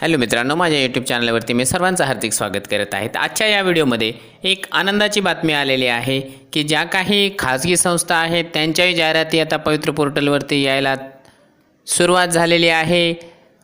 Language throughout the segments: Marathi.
हॅलो मित्रांनो माझ्या यूट्यूब चॅनलवरती मी सर्वांचं हार्दिक स्वागत करत आहेत आजच्या या व्हिडिओमध्ये एक आनंदाची बातमी आलेली आहे की ज्या काही खाजगी संस्था आहेत त्यांच्याही जाहिराती आता पवित्र पोर्टलवरती यायला सुरुवात झालेली आहे.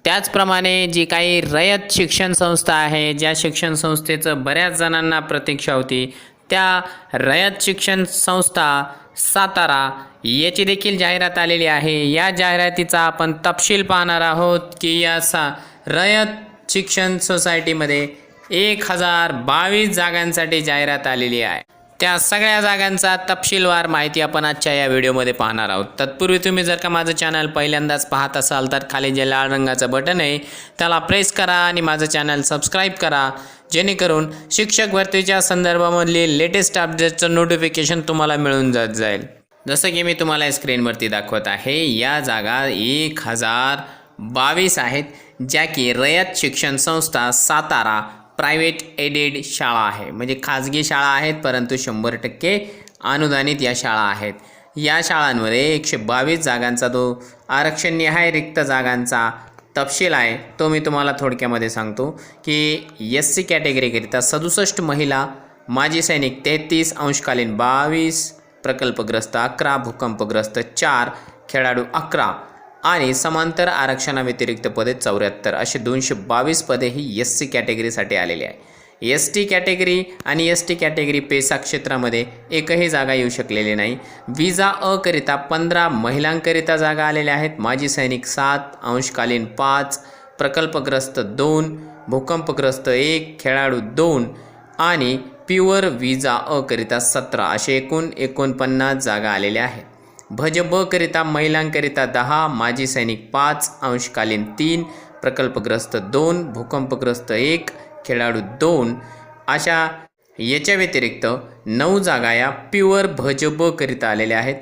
त्याचप्रमाणे जी काही रयत शिक्षण संस्था आहे ज्या शिक्षण संस्थेचं बऱ्याच जणांना प्रतीक्षा होती त्या रयत शिक्षण संस्था सातारा याची देखील जाहिरात आलेली आहे. या जाहिरातीचा आपण तपशील पाहणार आहोत की या सा रयत शिक्षण सोसायटीमध्ये एक हजार बावीस जागांसाठी जाहिरात आलेली आहे. त्या सगळ्या जागांचा तपशीलवार माहिती आपण आजच्या या व्हिडिओमध्ये पाहणार आहोत. तत्पूर्वी तुम्ही जर का माझं चॅनल पहिल्यांदाच पाहत असाल तर खाली जे लाल रंगाचं बटन आहे त्याला प्रेस करा आणि माझं चॅनल सबस्क्राईब करा. जेणेकरून शिक्षक भरतीच्या संदर्भामधली लेटेस्ट अपडेटचं नोटिफिकेशन तुम्हाला मिळून जात जाईल. जसं की मी तुम्हाला स्क्रीनवरती दाखवत आहे या जागा एक हजार बावीस आहेत. ज्या की रयत शिक्षण संस्था सातारा प्रायव्हेट एडेड शाळा आहे. म्हणजे खाजगी शाळा आहेत परंतु शंभर टक्के अनुदानित या शाळा आहेत. या शाळांमध्ये एकशे बावीस जागांचा जो आरक्षणनिहाय रिक्त जागांचा तपशील आहे. तो मी तुम्हाला थोडक्यामध्ये सांगतो की एस सी कॅटेगरीकरिता सदुसष्ट महिला माजी सैनिक तेहतीस अंशकालीन बावीस प्रकल्पग्रस्त अकरा भूकंपग्रस्त चार खेळाडू अकरा. आणि समांतर आरक्षणाव्यतिरिक्त पदे चौऱ्याहत्तर. असे दोनशे बावीस पदे ही एस सी कॅटेगरीसाठी आलेली आहे. एस टी कॅटेगरी आणि एस टी कॅटेगरी पेसा क्षेत्रामध्ये एकही जागा येऊ शकलेली नाही. विजा अकरिता पंधरा महिलांकरिता जागा आलेल्या आहेत. माजी सैनिक सात अंशकालीन पाच प्रकल्पग्रस्त दोन भूकंपग्रस्त एक खेळाडू दोन आणि प्युअर विजा अकरिता सतरा असे एकूण एकोणपन्नास जागा आलेल्या आहेत. भज ब करिता महिलांकरिता दहा माजी सैनिक पाच अंशकालीन तीन प्रकल्पग्रस्त दोन भूकंपग्रस्त एक खेळाडू दोन अशा याच्या व्यतिरिक्त नऊ जागा या प्युअर भज ब करिता आलेल्या आहेत.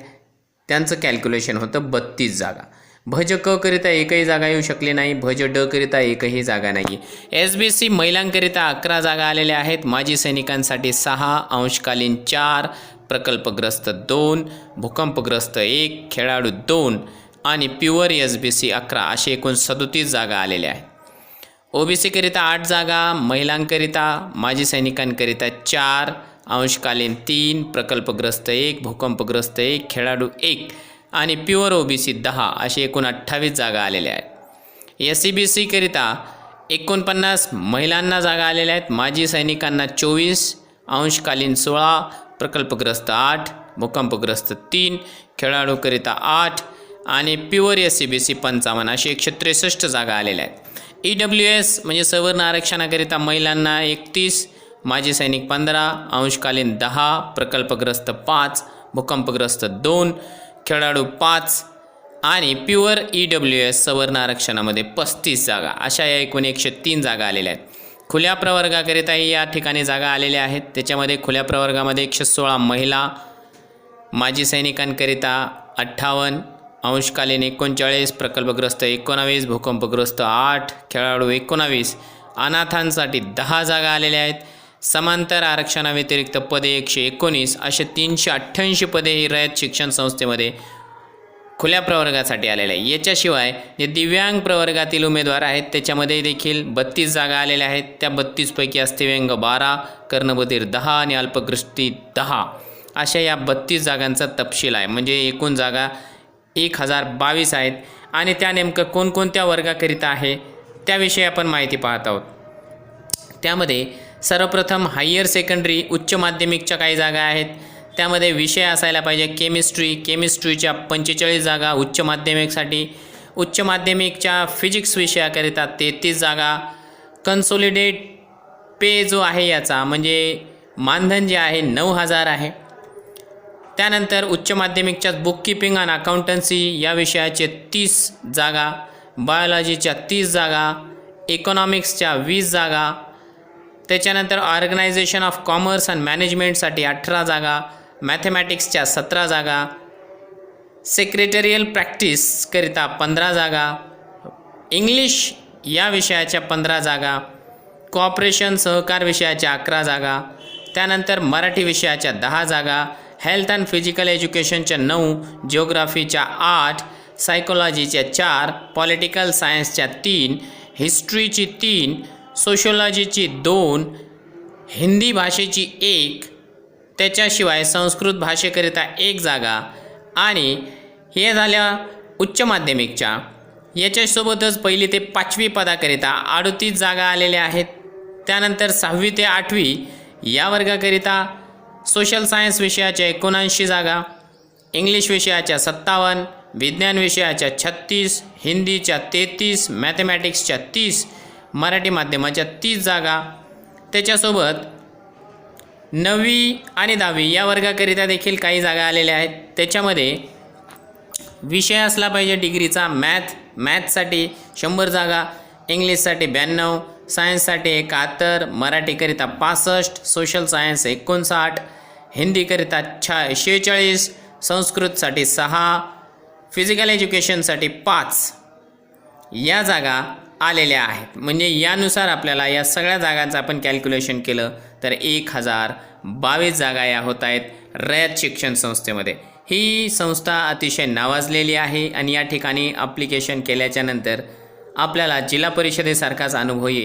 त्यांचं कॅल्क्युलेशन होतं बत्तीस जागा. भज क करिता एकही जागा येऊ शकली नाही भज ड करिता एकही जागा नाही. एस बी सी महिलांकरिता अकरा जागा आलेल्या आहेत. माजी सैनिकांसाठी सहा अंशकालीन चार प्रकल्पग्रस्त दोन भूकंपग्रस्त एक खेळाडू दोन आणि प्युअर एस बी सी अकरा असे एकूण सदोतीस जागा आलेल्या आहेत. ओबीसीकरिता आठ जागा महिलांकरिता माजी सैनिकांकरिता चार अंशकालीन तीन प्रकल्पग्रस्त एक भूकंपग्रस्त एक खेळाडू एक आणि प्युअर ओबीसी दहा अशी एकूण अठ्ठावीस जागा आलेल्या आहेत. एस सी बी सीकरिता एकोणपन्नास महिलांना जागा आलेल्या आहेत. माजी सैनिकांना चोवीस अंशकालीन सोळा प्रकल्पग्रस्त आठ भूकंपग्रस्त तीन खेळाडूकरिता आठ आणि pure S C B C पंचावन्न अशी एकशे त्रेसष्ट जागा आलेल्या आहेत. ई डब्ल्यू एस म्हणजे सवर्ण आरक्षणाकरिता महिलांना एकतीस माजी सैनिक पंधरा अंशकालीन दहा प्रकल्पग्रस्त पाच भूकंपग्रस्त दोन खेळाडू पाच आणि प्युअर ई डब्ल्यू एस सवर्ण आरक्षणामध्ये पस्तीस जागा. अशा या एकूण एकशे तीन जागा आलेल्या आहेत. खुल्या प्रवर्गाकरिताही या ठिकाणी जागा आलेल्या आहेत. त्याच्यामध्ये खुल्या प्रवर्गामध्ये एकशे सोळा महिला माजी सैनिकांकरिता अठ्ठावन्न अंशकालीन एकोणचाळीस प्रकल्पग्रस्त एकोणावीस भूकंपग्रस्त आठ खेळाडू एकोणावीस अनाथांसाठी दहा जागा आलेल्या आहेत. समांतर आरक्षणाव्यतिरिक्त पदे एकशे एकोणीस असे तीनशे अठ्ठ्याऐंशी पदे ही रयत शिक्षण संस्थेमध्ये खुल्या प्रवर्गासाठी आलेल्या आहे. याच्याशिवाय जे दिव्यांग प्रवर्गातील उमेदवार आहेत त्याच्यामध्ये देखील बत्तीस जागा आलेल्या आहेत. त्या बत्तीसपैकी अस्थिव्यंग बारा कर्णबधीर दहा आणि अल्पकृष्टी दहा. अशा या बत्तीस जागांचा तपशील आहे. म्हणजे एकूण जागा एक हजार बावीस आहेत. आणि त्या नेमकं कोणकोणत्या वर्गाकरिता आहे त्याविषयी आपण माहिती पाहत आहोत. त्यामध्ये सर्वप्रथम हायर सेकंडरी उच्च माध्यमिकच्या काही जागा आहेत. त्यामध्ये विषय असायला पाहिजे. केमिस्ट्री केमिस्ट्रीच्या पंचेचाळीस जागा उच्च माध्यमिकसाठी. उच्च माध्यमिकच्या फिजिक्स विषयाकरिता तेहतीस जागा. कन्सोलिडेट पे जो आहे याचा म्हणजे मानधन जे आहे नऊ हजार आहे. त्यानंतर उच्च माध्यमिकच्या बुककीपिंग आणि अकाउंटन्सी या विषयाचे तीस जागा. बायोलॉजीच्या तीस जागा. इकॉनॉमिक्सच्या वीस जागा. त्याच्यानंतर ऑर्गनायझेशन ऑफ कॉमर्स अँड मॅनेजमेंटसाठी अठरा जागा मॅथमॅटिक्सच्या सतरा जागा सेक्रेटरियल प्रॅक्टिसकरिता पंधरा जागा इंग्लिश या विषयाच्या पंधरा जागा कॉपरेशन सहकार विषयाच्या अकरा जागा त्यानंतर मराठी विषयाच्या दहा जागा हेल्थ अँड फिजिकल एज्युकेशनच्या नऊ जिओग्राफीच्या आठ सायकोलॉजीच्या चार पॉलिटिकल सायन्सच्या तीन हिस्ट्रीची तीन सोशोलॉजीची दोन हिंदी भाषेची एक त्याच्याशिवाय संस्कृत भाषेकरिता एक जागा आणि हे झाल्या उच्च माध्यमिकच्या. याच्यासोबतच पहिली ते पाचवी पदाकरिता अडतीस जागा आलेल्या आहेत. त्यानंतर सहावी ते आठवी या वर्गाकरिता सोशल सायन्स विषयाच्या एकोणऐंशी जागा इंग्लिश विषयाच्या सत्तावन्न विज्ञान विषयाच्या छत्तीस हिंदीच्या तेहतीस मॅथमॅटिक्सच्या तीस मराठी माध्यमाच्या तीस जागा त्याच्यासोबत नववी आणि दहावी या वर्गाकरिता देखील काही जागा आलेल्या आहेत. त्याच्यामध्ये विषय असला पाहिजे डिग्रीचा मॅथ मॅथसाठी शंभर जागा इंग्लिशसाठी ब्याण्णव सायन्ससाठी एकाहत्तर मराठीकरिता पासष्ट सोशल सायन्स एकोणसाठ हिंदीकरिता छा शेहेचाळीस संस्कृतसाठी सहा फिजिकल एज्युकेशनसाठी पाच. या जागा आलेल्या आहेत. म्हणजे यानुसार आपल्याला या सगळ्या जागांचं आपण कॅल्क्युलेशन केलं तर एक हजार बावीस जागा या होत आहेत रयत शिक्षण संस्थेमध्ये. ही संस्था अतिशय नावाजलेली आहे आणि या ठिकाणी अप्लिकेशन केल्याच्यानंतर आपल्याला जिल्हा परिषदेसारखाच अनुभव येईल.